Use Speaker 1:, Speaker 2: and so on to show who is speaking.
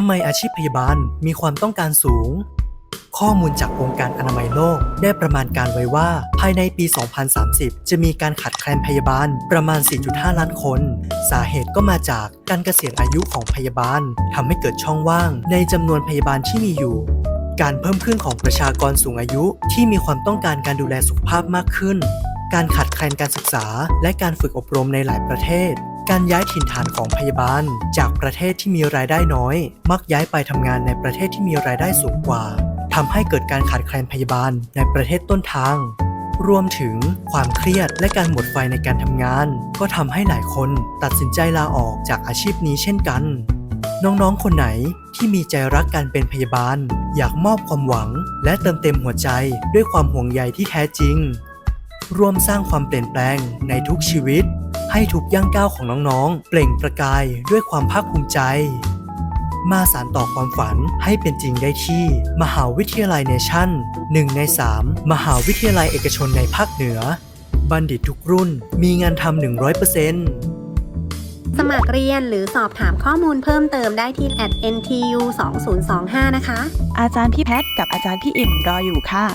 Speaker 1: ทำไมอาชีพพยาบาลมีความต้องการสูง ข้อมูลจากองค์การอนามัยโลก ได้ประมาณการไว้ว่า ภายในปี 2030 จะมีการขาดแคลนพยาบาลประมาณ 4.5 ล้านคน สาเหตุก็มาจากการเกษียณอายุของพยาบาลทำให้เกิดช่องว่างในจำนวนพยาบาลที่มีอยู่การเพิ่มขึ้นของประชากรสูงอายุที่มีความต้องการการดูแลสุขภาพมากขึ้น การขาดแคลนการศึกษา และการฝึกอบรมในหลายประเทศ การย้ายถิ่นฐานของพยาบาล จากประเทศที่มีรายได้น้อย มักย้ายไปทำงานในประเทศที่มีรายได้สูงกว่าทำให้เกิดการขาดแคลนพยาบาลในประเทศต้นทาง รวมถึงความเครียดและการหมดไฟในการทำงาน ก็ทำให้หลายคนตัดสินใจลาออกจากอาชีพนี้เช่นกัน น้องๆ คนไหนที่มีใจรักการเป็นพยาบาล อยากมอบความหวัง และเติมเต็มหัวใจด้วยความห่วงใยที่แท้จริง ร่วมสร้างความเปลี่ยนแปลงในทุกชีวิต ให้ทุกย่างก้าวของน้องๆ เปล่งประกายด้วยความภาคภูมิใจ มาสานต่อความฝันให้เป็นจริงได้ที่ มหาวิทยาลัยเนชั่นหนึ่งใน 3 มหาวิทยาลัยเอกชนในภาคเหนือ บัณฑิตทุกรุ่นมีงานทำ100%
Speaker 2: สมัครเรียนหรือสอบถามข้อมูลเพิ่มเติมได้ที่ at ntu 2025นะคะ
Speaker 3: อาจารย์พี่แพทย์กับอาจารย์พี่อิ่มรออยู่ค่ะ